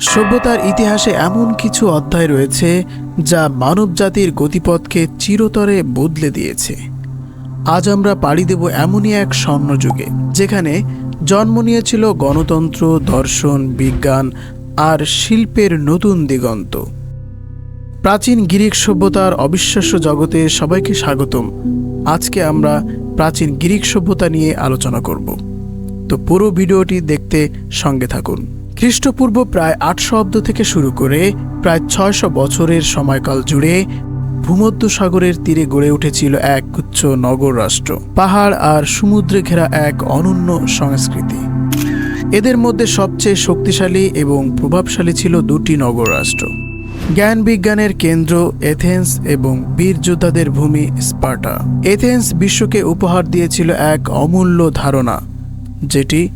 সভ্যতার ইতিহাসে এমন কিছু অধ্যায় রয়েছে যা মানবজাতির গতিপথকে চিরতরে বদলে দিয়েছে। আজ আমরা পাড়ি দেব এমনই এক স্বর্ণযুগে, যেখানে জন্ম নিয়েছিল গণতন্ত্র, দর্শন, বিজ্ঞান আর শিল্পের নতুন দিগন্ত। প্রাচীন গ্রিক সভ্যতার অবিশ্বাস্য জগতে সবাইকে স্বাগতম। আজকে আমরা প্রাচীন গ্রিক সভ্যতা নিয়ে আলোচনা করব। তো পুরো ভিডিওটি দেখতে সঙ্গে থাকুন। খ্রিস্টপূর্ব প্রায় আটশো অব্দ থেকে শুরু করে প্রায় ছয়শো বছরের সময়কাল জুড়ে ভূমধ্য সাগরের তীরে গড়ে উঠেছিল এক উচ্চ নগর রাষ্ট্র। পাহাড় আর সমুদ্রে ঘেরা এক অনন্য সংস্কৃতি। এদের মধ্যে সবচেয়ে শক্তিশালী এবং প্রভাবশালী ছিল দুটি নগর রাষ্ট্র। জ্ঞান বিজ্ঞানের কেন্দ্র এথেন্স এবং বীর যোদ্ধাদের ভূমি স্পার্টা। এথেন্স বিশ্বকে উপহার দিয়েছিল এক অমূল্য ধারণা, যেটি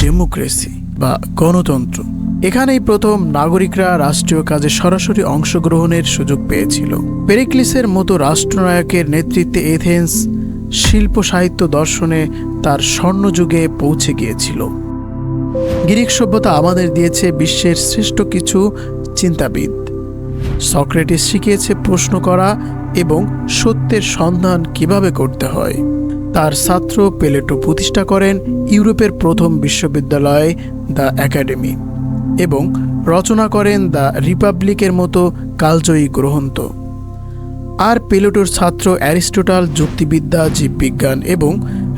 ডেমোক্রেসি। বা গণতন্ত্র। এখানেই প্রথম নাগরিকরা রাষ্ট্রীয় কাজে সরাসরি অংশগ্রহণের সুযোগ পেয়েছিল। পেরিক্লিসের মতো রাষ্ট্রনায়কের নেতৃত্বে এথেন্স শিল্প সাহিত্য দর্শনে তার স্বর্ণযুগে পৌঁছে গিয়েছিল। গ্রিক সভ্যতা আমাদের দিয়েছে বিশ্বের শ্রেষ্ঠ কিছু চিন্তাবিদ। সক্রেটিস শিখিয়েছে প্রশ্ন করা এবং সত্যের সন্ধান কীভাবে করতে হয়। তার ছাত্র পেলেটো প্রতিষ্ঠা করেন ইউরোপের প্রথম বিশ্ববিদ্যালয় দ্য একাডেমি এবং রচনা করেন দ্য রিপাবলিকের মতো কালজয়ী গ্রন্থ। আর পেলেটোর ছাত্র অ্যারিস্টোটাল যুক্তিবিদ্যা, জীববিজ্ঞান এবং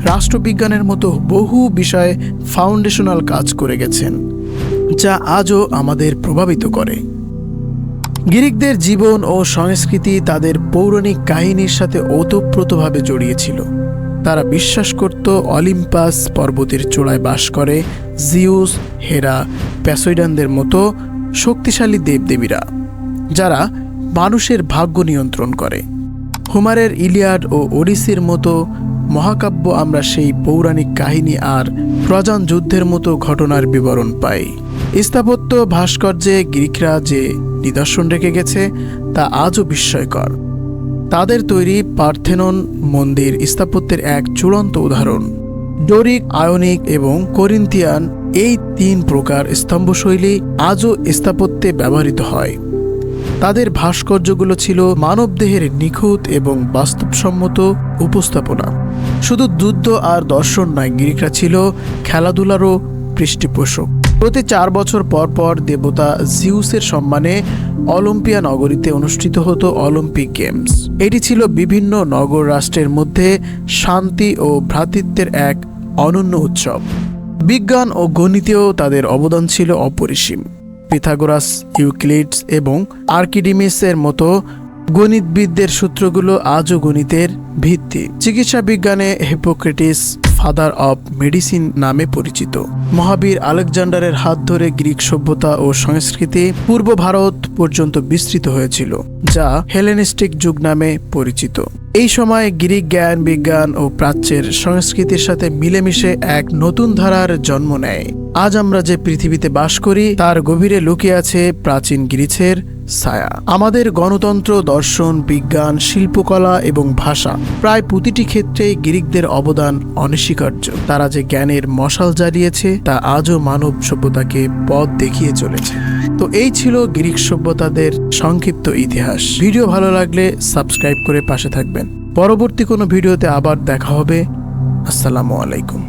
রাষ্ট্রবিজ্ঞানের মতো বহু বিষয়ে ফাউন্ডেশনাল কাজ করে গেছেন, যা আজও আমাদের প্রভাবিত করে। গ্রিকদের জীবন ও সংস্কৃতি তাদের পৌরাণিক কাহিনীর সাথে ওতপ্রোতভাবে জড়িয়েছিল তারা বিশ্বাস করত অলিম্পাস পর্বতের চূড়ায় বাস করে জিউস, হেরা, প্যাসোইডানদের মতো শক্তিশালী দেবদেবীরা, যারা মানুষের ভাগ্য নিয়ন্ত্রণ করে। হুমারের ইলিয়াড ও ওডিসির মতো মহাকাব্য আমরা সেই পৌরাণিক কাহিনী আর প্রজান যুদ্ধের মতো ঘটনার বিবরণ পাই। স্থাপত্য ভাস্কর্যে গ্রিকরা যে নিদর্শন রেখে গেছে, তা আজও বিস্ময়কর। তাদের তৈরি পার্থেনন মন্দির স্থাপত্যের এক চূড়ান্ত উদাহরণ। ডোরিক, আয়নিক এবং করিন্থিয়ান এই তিন প্রকার স্তম্ভশৈলী আজও স্থাপত্যে ব্যবহৃত হয়। তাদের ভাস্কর্যগুলো ছিল মানবদেহের নিখুঁত এবং বাস্তবসম্মত উপস্থাপনা। শুধু যুদ্ধ আর দর্শন নয়, গ্রিকরা ছিল খেলাধুলারও পৃষ্ঠপোষক। প্রতি চার বছর পর পর দেবতা জিউসের সম্মানে অলিম্পিয়া নগরীতে অনুষ্ঠিত হতো অলিম্পিক গেমস। এটি ছিল বিভিন্ন নগর রাষ্ট্রের মধ্যে শান্তি ও ভ্রাতৃত্বের এক অনন্য উৎসব। বিজ্ঞান ও গণিতেও তাদের অবদান ছিল অপরিসীম। পিথাগোরাস, ইউক্লিডস এবং আর্কিডিমিসের মতো গণিতবিদদের সূত্রগুলো আজও গণিতের ভিত্তি। চিকিৎসা বিজ্ঞানে হিপোক্রেটিস ফাদার অব মেডিসিন নামে পরিচিত। মহাবীর আলেকজান্ডারের হাত ধরে গ্রিক সভ্যতা ও সংস্কৃতি পূর্ব ভারত পর্যন্ত বিস্তৃত হয়েছিল, যা হেলেনিস্টিক যুগ নামে পরিচিত। এই সময় গ্রিক জ্ঞান, বিজ্ঞান ও প্রাচ্যের সংস্কৃতির সাথে মিলেমিশে এক নতুন ধারার জন্ম নেয়। আজ আমরা যে পৃথিবীতে বাস করি, তার গভীরে লুকিয়ে আছে প্রাচীন গ্রিসের ছায়া। আমাদের গণতন্ত্র, দর্শন, বিজ্ঞান, শিল্পকলা এবং ভাষা প্রায় প্রতিটি ক্ষেত্রেই গ্রিকদের অবদান অনস্বীকার্য। তারা যে জ্ঞানের মশাল জ্বালিয়েছে তা আজও মানব সভ্যতাকে পথ দেখিয়ে চলেছে। তো এই ছিল গ্রিক সভ্যতাদের সংক্ষিপ্ত ইতিহাস। ভিডিও ভালো লাগলে সাবস্ক্রাইব করে পাশে থাকবেন। পরবর্তী কোনো ভিডিওতে আবার দেখা হবে। আসসালামু আলাইকুম।